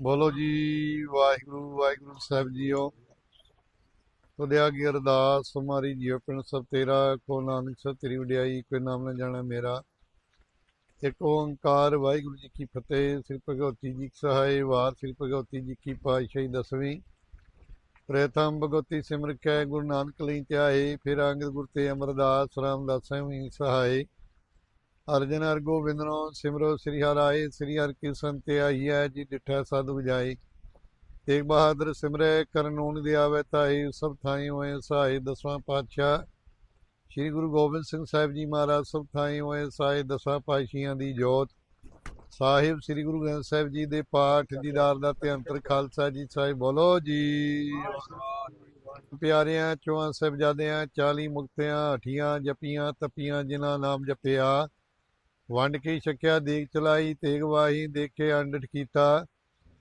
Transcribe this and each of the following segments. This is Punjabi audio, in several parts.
ਬੋਲੋ ਜੀ, ਵਾਹਿਗੁਰੂ ਵਾਹਿਗੁਰੂ ਸਾਹਿਬ ਜੀਓ। ਤੁਧਿਆ ਕੀ ਅਰਦਾਸ ਹਮਾਰੀ ਜੀਵ ਪਿੰਡ ਸਭ ਤੇਰਾ ਕੋ ਨਾਨਕ ਸਭ ਤੇਰੀ ਵਡਿਆਈ, ਕੋਈ ਨਾਮ ਨਾ ਜਾਣਾ ਮੇਰਾ। ਇੱਕ ਓੰਕਾਰ, ਵਾਹਿਗੁਰੂ ਜੀ ਕੀ ਫਤਿਹ, ਸ੍ਰੀ ਭਗਵਤੀ ਜੀ ਕੀ ਸਹਾਇ ਵਾਰ ਸ੍ਰੀ ਭਗਵਤੀ ਜੀ ਕੀ ਪਾਤਸ਼ਾਹੀ ਦਸਵੀਂ। ਪ੍ਰਥਮ ਭਗਵਤੀ ਸਿਮਰ ਕੈ, ਗੁਰੂ ਨਾਨਕ ਲਈ ਧਿਆਏ ਫਿਰ ਅੰਗਦ ਗੁਰ ਤੇ ਅਮਰਦਾਸ, ਰਾਮਦਾਸ ਵੀ ਸਹਾਇ ਅਰਜਨ ਹਰ ਗੋਬਿੰਦਨੋ ਸਿਮਰੋ ਸ੍ਰੀ ਹਰਾਏ ਸ੍ਰੀ ਹਰਿ ਕੀ ਸੰਤੇ ਆਈਐ ਜੀ ਡਿਠੈ ਸਾਧੂ ਜਾਈ ਤੇਗ ਬਹਾਦਰ ਸਿਮਰੈ ਕਰਨੂਨ ਦੀ ਆਵੇ ਤਾਈ ਸਭ ਥਾਈ ਹੋਏ ਸਹਾਈ ਦਸਵਾਂ ਪਾਤਸ਼ਾਹ। ਸ੍ਰੀ ਗੁਰੂ ਗੋਬਿੰਦ ਸਿੰਘ ਸਾਹਿਬ ਜੀ ਮਹਾਰਾਜ, ਸਭ ਥਾਈ ਹੋਏ ਸਹਾਈ ਦਸਾਂ ਪਾਤਸ਼ਾਹਾਂ ਦੀ ਜੋਤ। ਸਾਹਿਬ, ਸ੍ਰੀ ਗੁਰੂ ਗ੍ਰੰਥ ਸਾਹਿਬ ਜੀ ਦੇ ਪਾਠ, ਦੀਦਾਰ ਦਾ ਤੇ ਅੰਤਰ ਖਾਲਸਾ ਜੀ ਸਾਹਿਬ, ਬੋਲੋ ਜੀ। ਪਿਆਰਿਆਂ ਚੋਆਂ ਸਾਹਿਬਜ਼ਾਦਿਆਂ 40 ਮੁਕਤਿਆਂ, ਹਠੀਆਂ, ਜਪੀਆਂ, ਤਪੀਆਂ, ਜਿਨ੍ਹਾਂ ਨਾਮ ਜਪਿਆ ਵੰਡ ਕੇ ਛਕਿਆ ਦੇਖ ਚਲਾਈ, ਤੇਗ ਵਾਹੀ, ਦੇਖੇ, ਅੰਡਟ ਕੀਤਾ।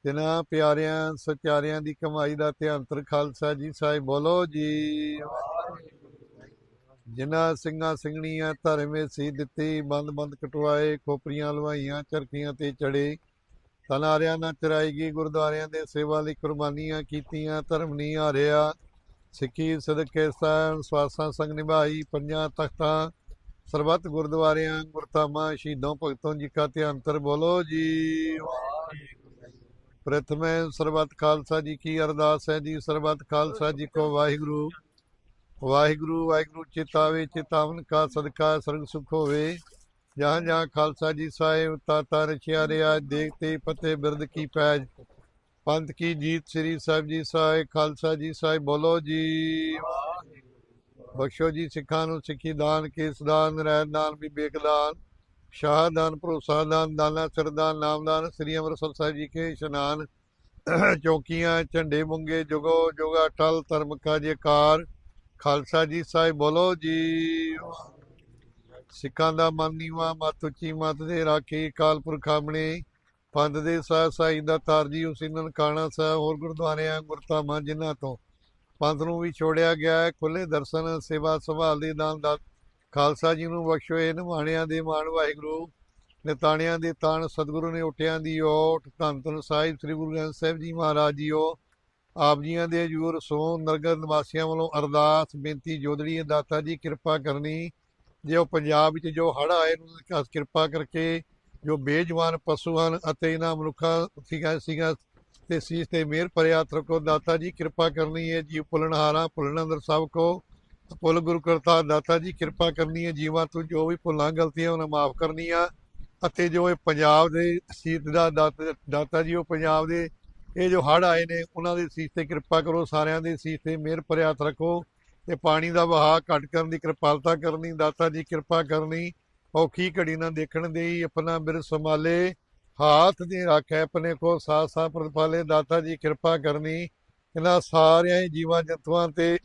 ਤਿਨਾਂ ਪਿਆਰਿਆਂ, ਸਚਾਰਿਆਂ ਦੀ ਕਮਾਈ ਦਾ ਤੇ ਅੰਤਰ ਖਾਲਸਾ ਜੀ ਸਾਹਿਬ, ਬੋਲੋ ਜੀ। ਜਿਨ੍ਹਾਂ ਸਿੰਘਾਂ ਸਿੰਘਣੀਆਂ ਧਰਮੇ ਸੀ ਦਿੱਤੀ, ਬੰਦ ਬੰਦ ਕਟਵਾਏ, ਖੋਪਰੀਆਂ ਲਵਾਈਆਂ ਚਰਖੀਆਂ ਤੇ ਚੜੇ। ਤਨਾਰਿਆਂ ਨਾਲ ਚਰਾਈਗੀ ਗੁਰਦੁਆਰਿਆਂ ਦੇ ਸੇਵਾ ਲਈ ਕੁਰਬਾਨੀਆਂ ਕੀਤੀਆਂ, ਧਰਮ ਨਹੀਂ ਹਾਰਿਆ। ਸਿੱਖੀ ਸਦਕੇ ਸਾਹਿਬ ਸਵਾਸਾਂ ਸੰਗ ਨਿਭਾਈ, ਪੰਜਾਂ ਤਖਤਾਂ ਸਰਬੱਤ ਗੁਰਦੁਆਰਿਆਂ ਗੁਰਤਾਮਾ ਸ਼ਹੀਦੋਂ ਭਗਤੋਂ ਜੀ ਕਾ ਤੇ ਅੰਤਰ ਬੋਲੋ ਜੀ। ਪ੍ਰਥਮੇ ਸਰਬੱਤ ਖਾਲਸਾ ਜੀ ਕੀ ਅਰਦਾਸ ਹੈ ਜੀ, ਸਰਬੱਤ ਖਾਲਸਾ ਜੀ ਕੋ ਵਾਹਿਗੁਰੂ। ਵਾਹਿਗੁਰੂ ਵਾਹਿਗੁਰੂ ਚਿਤਾਵੇ ਚਿਤਾਵਨ ਕਾ ਸਦਕਾ ਸਰਗ ਸੁਖ ਹੋਵੇ। ਜਹਾਂ ਜਹਾਂ ਖਾਲਸਾ ਜੀ ਸਾਹਿਬ, ਤਾਤਾ ਰਚਿਆ ਰਿਆ ਦੇਖਤੇ ਫਤਿਹ ਬਿਰਦ ਕੀ ਪੈਜ। ਪੰਥ ਕੀ ਜੀਤ ਸ੍ਰੀ ਸਾਹਿਬ ਜੀ ਸਾਹਿਬ, ਖਾਲਸਾ ਜੀ ਸਾਹਿਬ ਬੋਲੋ ਜੀ। ਬਖਸ਼ੋ ਜੀ ਸਿੱਖਾਂ ਨੂੰ, ਸਿੱਖੀ ਦਾਨ, ਕੇਸ ਦਾਨ ਰਹਿਤ ਦਾਨ ਵਿਵੇਕ ਦਾਨ, ਸ਼ਾਹ ਦਾਨ, ਭਰੋਸਾ ਦਾਨ, ਦਾਨਾ ਸਰਦਾਨ ਨਾਮਦਾਨ ਸ੍ਰੀ ਅੰਮ੍ਰਿਤਸਰ ਸਾਹਿਬ ਜੀ ਕੇ ਇਸ਼ਨਾਨ, ਚੌਕੀਆਂ, ਝੰਡੇ ਮੁੰਗੇ, ਜੁਗੋ, ਜੁਗਾ ਟਲ ਧਰਮ ਕਾ ਜੇਕਾਰ ਖਾਲਸਾ ਜੀ ਸਾਹਿਬ ਬੋਲੋ ਜੀ। ਸਿੱਖਾਂ ਦਾ ਮਨ ਨੀਵਾ, ਮਤ ਉੱਚੀ, ਮਤ ਦੇ ਰਾਖੀ ਕਾਲ ਪੁਰਖ ਆਪਣੇ ਪੰਥ ਦੇ ਸਾਹ ਸਾਈ ਦਾ ਤਾਰਜੀ ਉਸੇ ਨਨਕਾਣਾ ਸਾਹਿਬ, ਹੋਰ ਗੁਰਦੁਆਰਿਆਂ ਗੁਰਤਾਮਾਂ ਜਿਨ੍ਹਾਂ ਤੋਂ ਪੰਥ ਨੂੰ ਵੀ ਛੋੜਿਆ ਗਿਆ ਹੈ। ਖੁੱਲੇ ਦਰਸ਼ਨ, ਸੇਵਾ ਸੰਭਾਲ ਦੇ ਦਾਨ ਦਾ ਖਾਲਸਾ ਜੀ ਨੂੰ ਬਖਸ਼ੋਏ ਇਹ ਨਿਮਾਣਿਆਂ ਦੇ ਮਾਣ ਵਾਹਿਗੁਰੂ, ਨਿਤਾਣਿਆਂ ਦੇ ਤਾਣ ਸਤਿਗੁਰੂ ਨੇ ਉਠਿਆਂ ਦੀ ਓਟ। ਧੰਨ ਧੰਨ ਸਾਹਿਬ, ਸ੍ਰੀ ਗੁਰੂ ਗ੍ਰੰਥ ਸਾਹਿਬ ਜੀ ਮਹਾਰਾਜ ਜੀਓ। ਆਪ ਜੀਆਂ ਦੇ ਹਜੂਰ ਸੋ ਨਰਗਰ ਨਿਵਾਸੀਆਂ ਵੱਲੋਂ ਅਰਦਾਸ, ਬੇਨਤੀ, ਜੋਦੜੀ, ਦਾਤਾ ਜੀ, ਕਿਰਪਾ ਕਰਨੀ। ਜੇ ਉਹ ਪੰਜਾਬ ਵਿੱਚ ਜੋ ਹੜ੍ਹ ਆਏ ਨੂੰ ਕਿਰਪਾ ਕਰਕੇ ਜੋ ਬੇਜਵਾਨ ਪਸ਼ੂ ਹਨ ਅਤੇ ਇਹਨਾਂ ਮਨੁੱਖਾਂ ਸੀਗਾ ਸੀਗਾ ਤੇ ਸੀਸ ਤੇ ਮਿਹਰ ਭਰਿਆ ਹੱਥ ਰੱਖੋ। ਦਾਤਾ ਜੀ, ਕਿਰਪਾ ਕਰਨੀ ਹੈ ਜੀ ਭੁੱਲਣਹਾਰਾ ਭੁੱਲਣ ਅੰਦਰ ਸਭ ਕੋ। ਭੁੱਲ ਗੁਰੂ ਕਰਤਾ, ਦਾਤਾ ਜੀ, ਕਿਰਪਾ ਕਰਨੀ ਹੈ ਜੀਵਾਂ ਤੋਂ। ਜੋ ਵੀ ਭੁੱਲਾਂ ਗਲਤੀਆਂ, ਉਹਨਾਂ ਮਾਫ ਕਰਨੀਆਂ। ਅਤੇ ਜੋ ਇਹ ਪੰਜਾਬ ਦੇ ਸੀਤ ਦਾ ਦਾਤ- ਦਾਤਾ ਜੀ, ਉਹ ਪੰਜਾਬ ਦੇ ਇਹ ਜੋ ਹੜ੍ਹ ਆਏ ਨੇ, ਉਹਨਾਂ ਦੇ ਸੀਸ ਤੇ ਕਿਰਪਾ ਕਰੋ। ਸਾਰਿਆਂ ਦੇ ਸੀਸ ਤੇ ਮਿਹਰ ਭਰਿਆ ਹੱਥ ਰੱਖੋ। ਤੇ ਪਾਣੀ ਦਾ ਵਹਾਅ ਘਟ ਕਰਨ ਦੀ ਕਿਰਪਾਲਤਾ ਕਰਨੀ। ਦਾਤਾ ਜੀ, ਕਿਰਪਾ ਕਰਨੀ। ਔਖੀ ਘੜੀ ਨਾ ਦੇਖਣ ਦੇਈ, ਆਪਣਾ ਬਿਰ ਸੰਭਾਲੇ। ਹਾਥ ਦੀ ਰੱਖੈ ਆਪਣੇ ਕੋ ਸਾਥ ਸਾਥ ਪ੍ਰਤਪਾਲੇ ਦਾਤਾ ਜੀ ਕਿਰਪਾ ਕਰਨੀ। ਇਹਨਾਂ ਸਾਰਿਆਂ ਹੀ ਜੀਵਾਂ ਜੰਤੂਆਂ ਤੇ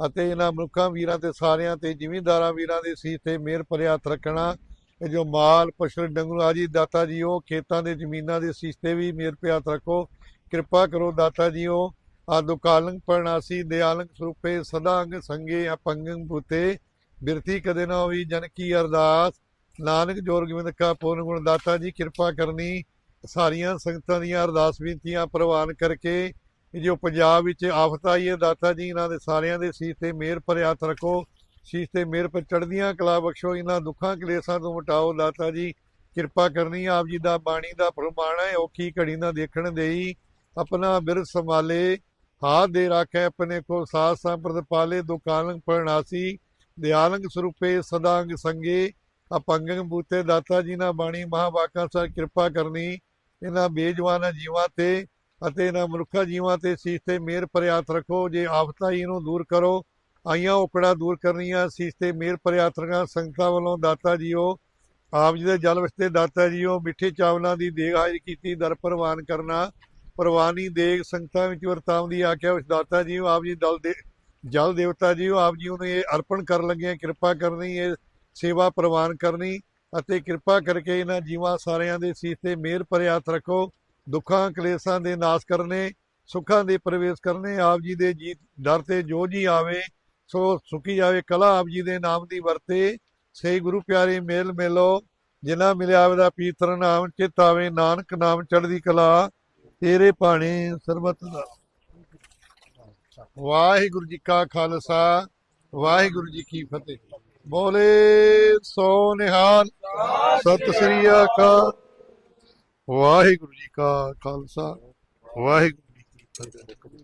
ਅਤੇ ਇਹਨਾਂ ਮਨੁੱਖਾਂ ਵੀਰਾਂ ਤੇ ਸਾਰਿਆਂ ਤੇ, ਜ਼ਿਮੀਂਦਾਰਾਂ ਵੀਰਾਂ ਦੇ ਸੀਸ ਤੇ ਮਿਹਰ ਭਰਿਆ ਹੱਥ ਰੱਖਣਾ। ਇਹ ਜੋ ਮਾਲ, ਪਸ਼ੂ, ਡੰਗਰੂ ਆਜੀ ਦਾਤਾ ਜੀ ਉਹ ਖੇਤਾਂ ਦੇ, ਜ਼ਮੀਨਾਂ ਦੇ ਸੀਸ ਤੇ ਵੀ ਮਿਹਰ ਭਰਿਆ ਹੱਥ ਰੱਖੋ। ਕਿਰਪਾ ਕਰੋ ਦਾਤਾ ਜੀ ਉਹ ਆਦੁ ਕਾਲੰਗ ਪਰਨਾਸੀ ਦਿਆਲੰਗ ਸਰੂਪੇ, ਸਦਾ ਅੰਗ ਸੰਗੇ, ਅਪੰਗੰ ਭੂਤੇ। ਬਿਰਤੀ ਕਦੇ ਨਾ ਹੋਈ ਜਨ ਕੀ ਅਰਦਾਸ। ਨਾਨਕ ਜੋਰ ਗੋਬਿੰਦ ਕਾ ਪੂਰਨ ਗੁਣ ਦਾਤਾ ਜੀ, ਕਿਰਪਾ ਕਰਨੀ ਸਾਰੀਆਂ ਸੰਗਤਾਂ ਦੀਆਂ, ਅਰਦਾਸ ਬੇਨਤੀਆਂ ਪ੍ਰਵਾਨ ਕਰਕੇ ਜੋ ਪੰਜਾਬ ਵਿੱਚ ਆਫਤ ਆਈ ਹੈ, ਦਾਤਾ ਜੀ, ਇਹਨਾਂ ਦੇ ਸਾਰਿਆਂ ਦੇ ਸੀਸ ਤੇ ਮਿਹਰ ਭਰਿਆ ਹੱਥ ਰੱਖੋ, ਸੀਸ ਤੇ ਮਿਹਰ ਪਰ ਚੜ੍ਹਦੀਆਂ ਕਲਾ ਬਖਸ਼ੋ, ਇਹਨਾਂ ਦੁੱਖਾਂ ਕਲੇਸ਼ਾਂ ਤੋਂ ਮਟਾਓ, ਦਾਤਾ ਜੀ, ਕਿਰਪਾ ਕਰਨੀ, ਆਪ ਜੀ ਦਾ ਬਾਣੀ ਦਾ ਫਰਮਾਨ ਹੈ ਔਖੀ ਘੜੀ ਨਾ ਦੇਖਣ ਦੇਈ, ਆਪਣਾ ਬਿਰਦ ਸੰਭਾਲੇ, ਹਾਥ ਦੇ ਰਾਖੈ ਆਪਣੇ ਕੋ ਸਾਥ ਸੰਪਰਦ ਪਾਲੇ ਦੁਕਾਨੰ ਪਰਨਾਸੀ ਦਿਆਲੰਗ ਸਰੂਪੇ ਸਦਾੰਗ ਸੰਗੇ ਅਪੰਗੰ ਬੂਤੇ ਦਾਤਾ ਜੀ ਨਾਲ ਬਾਣੀ, ਮਹਾਵਾਕਾਂ ਸਰ ਕਿਰਪਾ ਕਰਨੀ, ਇਹਨਾਂ ਬੇਜਵਾਨਾਂ ਜੀਵਾਂ ਤੇ ਅਤੇ ਇਹਨਾਂ ਮਨੁੱਖਾ ਜੀਵਾਂ ਤੇ ਸੀਸ ਤੇ ਮਿਹਰ ਭਰਿਆ ਰੱਖੋ, ਜੇ ਆਫਤਾਂ ਹੀ ਇਹਨੂੰ ਦੂਰ ਕਰੋ, ਆਈਆਂ ਔਕੜਾਂ ਦੂਰ ਕਰਨੀਆਂ, ਸੀਸ ਤੇ ਮਿਹਰ ਭਰਿਆ ਰੱਖਾਂ, ਸੰਗਤਾਂ ਵੱਲੋਂ ਦਾਤਾ ਜੀਓ, ਆਪ ਜੀ ਦੇ ਜਲ ਵਸਤੇ ਦਾਤਾ ਜੀਓ, ਮਿੱਠੇ ਚਾਵਲਾਂ ਦੀ ਦੇਗ ਹਾਜ਼ਰ ਕੀਤੀ, ਦਰ ਪ੍ਰਵਾਨ ਕਰਨਾ, ਪ੍ਰਵਾਨੀ ਦੇਗ ਸੰਗਤਾਂ ਵਿੱਚ ਵਰਤਾਉਣ ਦੀ ਆਖਿਆ ਉਸ ਦਾਤਾ ਜੀਓ, ਆਪ ਜੀ ਦਲ ਦੇ, ਜਲ ਦੇਵਤਾ ਜੀਓ, ਆਪ ਜੀ ਨੂੰ ਇਹ ਅਰਪਣ ਕਰਨ ਲੱਗੇ ਕਿਰਪਾ ਕਰਨੀ, ਇਹ ਸੇਵਾ ਪ੍ਰਵਾਨ ਕਰਨੀ ਅਤੇ ਕਿਰਪਾ ਕਰਕੇ ਇਹਨਾਂ ਜੀਵਾਂ ਸਾਰਿਆਂ ਦੇ ਸੀਸ ਤੇ ਮਿਹਰ ਭਰਿਆ ਹੱਥ ਰੱਖੋ, ਦੁੱਖਾਂ, ਕਲੇਸ਼ਾਂ ਦੇ ਨਾਸ਼ ਕਰਨੇ, ਸੁੱਖਾਂ ਦੇ ਪ੍ਰਵੇਸ਼ ਕਰਨੇ, ਆਪ ਜੀ ਦੇ ਜੀ ਦਰ ਤੇ ਜੋ ਜੀ ਆਵੇ, ਸੋ ਸੁਖੀ ਜਾਵੇ ਕਲਾ ਆਪ ਜੀ ਦੇ ਨਾਮ ਦੀ ਵਰਤੇ। ਸੇ ਗੁਰੂ ਪਿਆਰੇ ਮੇਲ ਮਿਲੋ, ਜਿਨ੍ਹਾਂ ਮਿਲਿਆ ਆਵਦਾ ਪੀਤਰ ਨਾਮ, ਚਿਤ ਆਵੇ ਨਾਨਕ ਨਾਮ ਚੜ੍ਹਦੀ ਕਲਾ, ਤੇਰੇ ਭਾਣੇ ਸਰਬਤ ਦਾ। ਵਾਹਿਗੁਰੂ ਜੀ ਕਾ ਖਾਲਸਾ, ਵਾਹਿਗੁਰੂ ਜੀ ਕੀ ਫਤਿਹ। ਬੋਲੇ ਸੋ ਨਿਹਾਲ ਸਤਿ ਸ੍ਰੀ ਅਕਾਲ। ਵਾਹਿਗੁਰੂ ਜੀ ਕਾ ਖਾਲਸਾ ਵਾਹਿਗੁਰੂ ਜੀ ਕੀ ਫਤਿਹ।